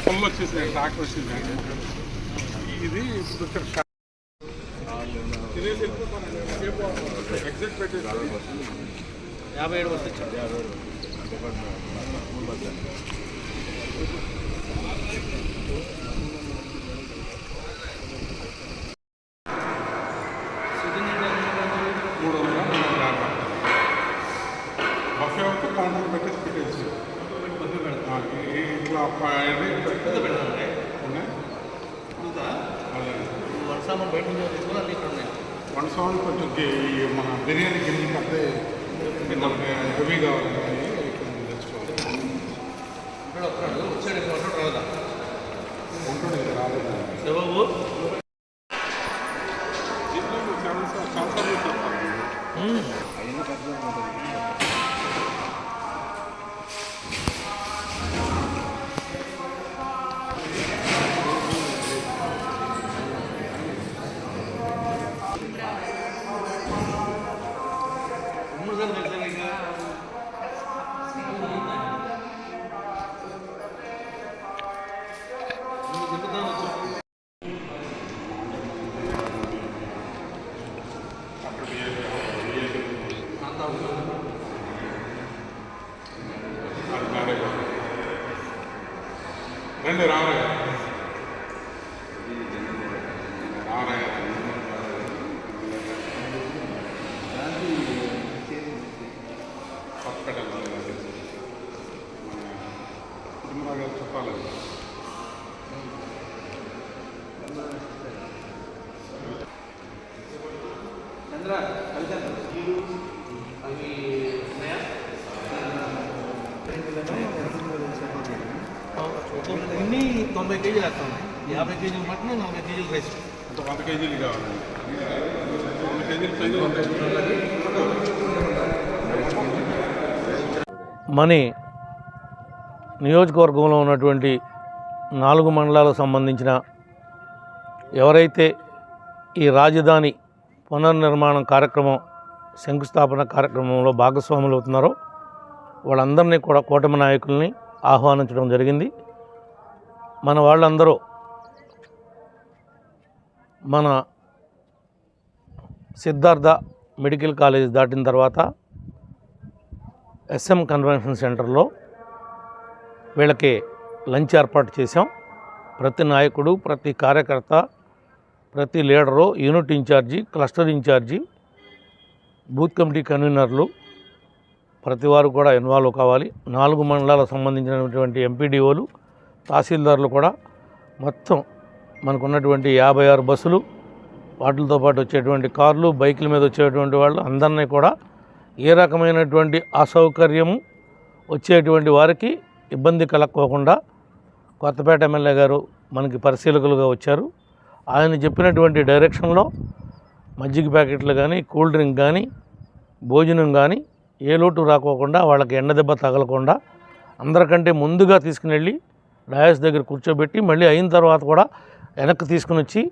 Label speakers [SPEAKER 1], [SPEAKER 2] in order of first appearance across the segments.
[SPEAKER 1] పనులు వచ్చేసాయి ట్రాక్టర్ వచ్చింది ఇది ఇప్పుడు ఇక్కడ షా- ఎగ్జిట్ పెట్టేసి.
[SPEAKER 2] యాభై ఏడు వస్తే చాలు.
[SPEAKER 1] మూడు వందల మూడు వందల యాభై బఫే ఒక కౌంటర్ పెట్టేసి పెట్టేసి ఆ, ఈ- ఇట్లా ప- ఇది ఉన్నాయి? అదే.
[SPEAKER 2] వన్ సామాన్ బయట నుంచి తీసుకుని అన్ని ఇక్కడ ఉన్నాయి.
[SPEAKER 1] వన్ సెవెన్ కొంచెం మన బిర్యానీ గిన్నె మనకి హెవీ కావాలి ఇక్కడ
[SPEAKER 2] వస్తున్నాడు వచ్చాడు ఇక్కడ వస్తాడు రాదా
[SPEAKER 1] ఉంటుంది రాలేదు.
[SPEAKER 2] శివబాబు
[SPEAKER 1] చాలా చాలా
[SPEAKER 2] ரெண்டு ராமன் பக்கடல் திருமண சொப்பாளர் తొంభై కేజీలు వేస్తాం. యాభై కేజీలు మటన్ నలభై కేజీలు రైస్.
[SPEAKER 1] ఒక వంద కేజీలు వంద ఉంటాయి
[SPEAKER 3] మని నియోజకవర్గంలో ఉన్నటువంటి నాలుగు మండలాలకు సంబంధించిన ఎవరైతే ఈ రాజధాని పునర్నిర్మాణం కార్యక్రమం శంకుస్థాపన కార్యక్రమంలో భాగస్వాములు అవుతున్నారో వాళ్ళందరినీ కూడా కూటమి నాయకుల్ని ఆహ్వానించడం జరిగింది. మన వాళ్ళందరూ మన సిద్ధార్థ మెడికల్ కాలేజ్ దాటిన తర్వాత ఎస్ఎం కన్వెన్షన్ సెంటర్లో వీళ్ళకి లంచ్ ఏర్పాటు చేశాం. ప్రతి నాయకుడు ప్రతి కార్యకర్త ప్రతి leader unit in-charge cluster in-charge booth committee కన్వీనర్లు ప్రతి వారు కూడా ఇన్వాల్వ్ కావాలి. నాలుగు మండలాలకు సంబంధించినటువంటి ఎంపీడీఓలు తహసీల్దార్లు కూడా మొత్తం మనకు ఉన్నటువంటి యాభై ఆరు బస్సులు వాటితో పాటు వచ్చేటువంటి కార్లు బైకుల మీద వచ్చేటువంటి వాళ్ళు అందరినీ కూడా ఏ రకమైనటువంటి అసౌకర్యము వచ్చేటువంటి వారికి ఇబ్బంది కలక్కోకుండా కొత్తపేట ఎమ్మెల్యే గారు మనకి పరిశీలకులుగా వచ్చారు. ఆయన చెప్పినటువంటి డైరెక్షన్లో మజ్జిగ ప్యాకెట్లు కానీ కూల్ డ్రింక్ కానీ భోజనం కానీ ఏ లోటు రాకోకుండా వాళ్ళకి ఎండ దెబ్బ తగలకుండా అందరికంటే ముందుగా తీసుకుని వెళ్ళి డయాస్ దగ్గర కూర్చోబెట్టి మళ్ళీ అయిన తర్వాత కూడా వెనక్కి తీసుకుని వచ్చి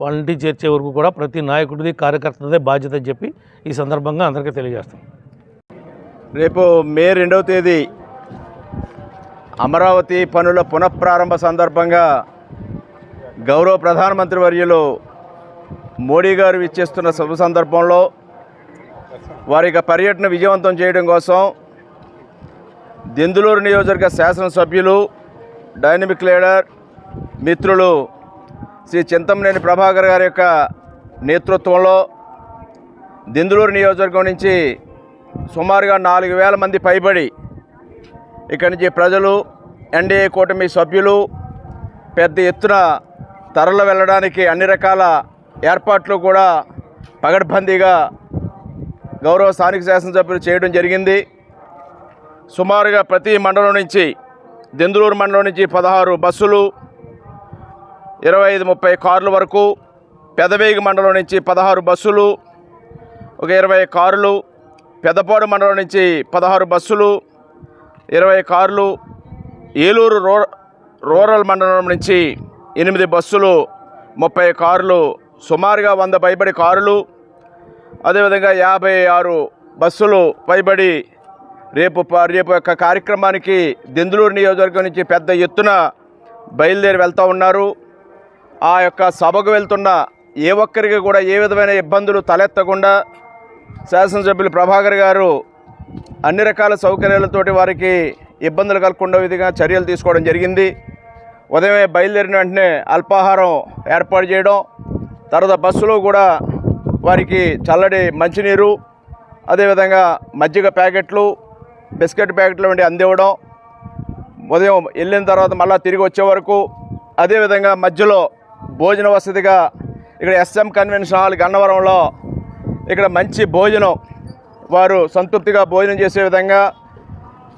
[SPEAKER 3] వాళ్ళ ఇంటికి చేర్చే వరకు కూడా ప్రతి నాయకుడిది కార్యకర్తదే బాధ్యత అని చెప్పి ఈ సందర్భంగా అందరికీ తెలియజేస్తాం.
[SPEAKER 4] రేపు మే రెండవ తేదీ అమరావతి పనుల పునఃప్రారంభ సందర్భంగా గౌరవ ప్రధానమంత్రి వర్యులు మోడీ గారు ఇచ్చేస్తున్న శుభ సందర్భంలో వారి యొక్క పర్యటన విజయవంతం చేయడం కోసం దెందులూరు నియోజకవర్గ శాసనసభ్యులు డైనమిక్ లీడర్ మిత్రులు శ్రీ చింతమనేని ప్రభాకర్ గారి యొక్క నేతృత్వంలో దిందులూరు నియోజకవర్గం నుంచి సుమారుగా నాలుగు వేల మంది పైబడి ఇక్కడి నుంచి ప్రజలు ఎన్డీఏ కూటమి సభ్యులు పెద్ద ఎత్తున తరలి వెళ్ళడానికి అన్ని రకాల ఏర్పాట్లు కూడా పగడ్బందీగా గౌరవ స్థానిక శాసనసభ్యులు చేయడం జరిగింది. సుమారుగా ప్రతి మండలం నుంచి దెందులూరు మండలం నుంచి పదహారు బస్సులు ఇరవై ఐదు ముప్పై కార్ల వరకు పెదవేగి మండలం నుంచి పదహారు బస్సులు ఒక ఇరవై కార్లు పెద్దపాడు మండలం నుంచి పదహారు బస్సులు ఇరవై కార్లు ఏలూరు రూ రూరల్ మండలం నుంచి ఎనిమిది బస్సులు ముప్పై కార్లు సుమారుగా వంద పైబడి కారులు అదేవిధంగా యాభై ఆరు బస్సులు పైబడి రేపు రేపు యొక్క కార్యక్రమానికి దెందులూరు నియోజకవర్గం నుంచి పెద్ద ఎత్తున బయలుదేరి వెళ్తూ ఉన్నారు. ఆ యొక్క సభకు వెళ్తున్న ఏ ఒక్కరికి కూడా ఏ విధమైన ఇబ్బందులు తలెత్తకుండా శాసనసభ్యులు ప్రభాకర్ గారు అన్ని రకాల సౌకర్యాలతోటి వారికి ఇబ్బందులు కలగకుండా విధంగా చర్యలు తీసుకోవడం జరిగింది. ఉదయమే బయలుదేరిన వెంటనే అల్పాహారం ఏర్పాటు చేయడం తర్వాత బస్సులో కూడా వారికి చల్లడి మంచినీరు అదేవిధంగా మజ్జిగ ప్యాకెట్లు బిస్కెట్ ప్యాకెట్లు వంటి అందివ్వడం ఉదయం వెళ్ళిన తర్వాత మళ్ళీ తిరిగి వచ్చే వరకు అదేవిధంగా మధ్యలో భోజన వసతిగా ఇక్కడ ఎస్ఎం కన్వెన్షన్ హాల్ గన్నవరంలో ఇక్కడ మంచి భోజనం వారు సంతృప్తిగా భోజనం చేసే విధంగా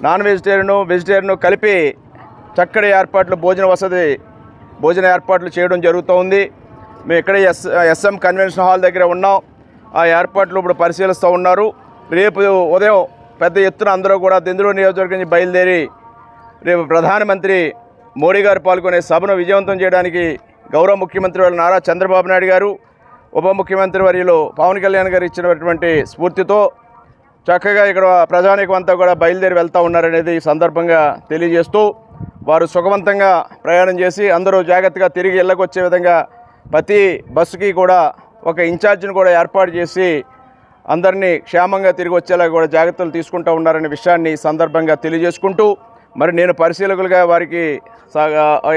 [SPEAKER 4] నాన్ వెజిటేరియను వెజిటేరియన్ కలిపి చక్కటి ఏర్పాట్లు భోజన వసతి భోజన ఏర్పాట్లు చేయడం జరుగుతూ ఉంది మేము ఇక్కడ ఎస్ ఎస్ఎం కన్వెన్షన్ హాల్ దగ్గర ఉన్నాం. ఆ ఏర్పాట్లు ఇప్పుడు పరిశీలిస్తూ ఉన్నారు. రేపు ఉదయం పెద్ద ఎత్తున అందరూ కూడా దెందులూరు నియోజకవర్గం నుంచి బయలుదేరి రేపు ప్రధానమంత్రి మోడీ గారు పాల్గొనే సభను విజయవంతం చేయడానికి గౌరవ ముఖ్యమంత్రి వారు నారా చంద్రబాబు నాయుడు గారు ఉప ముఖ్యమంత్రి వర్యులు పవన్ కళ్యాణ్ గారు ఇచ్చినటువంటి స్ఫూర్తితో చక్కగా ఇక్కడ ప్రజానీకం అంతా కూడా బయలుదేరి వెళ్తూ ఉన్నారనేది ఈ సందర్భంగా తెలియజేస్తూ వారు సుఖవంతంగా ప్రయాణం చేసి అందరూ జాగ్రత్తగా తిరిగి వెళ్ళకొచ్చే విధంగా ప్రతి బస్సుకి కూడా ఒక ఇన్ఛార్జిని కూడా ఏర్పాటు చేసి అందరినీ క్షేమంగా తిరిగి వచ్చేలా కూడా జాగ్రత్తలు తీసుకుంటూ ఉన్నారనే విషయాన్ని సందర్భంగా తెలియజేసుకుంటూ మరి నేను పరిశీలకులుగా వారికి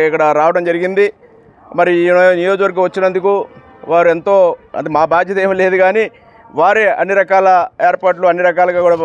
[SPEAKER 4] ఇక్కడ రావడం జరిగింది. మరి ఈ నియోజకవర్గం వచ్చినందుకు వారు ఎంతో అది మా బాధ్యత ఏమీ లేదు కానీ వారే అన్ని రకాల ఏర్పాట్లు అన్ని రకాలుగా కూడా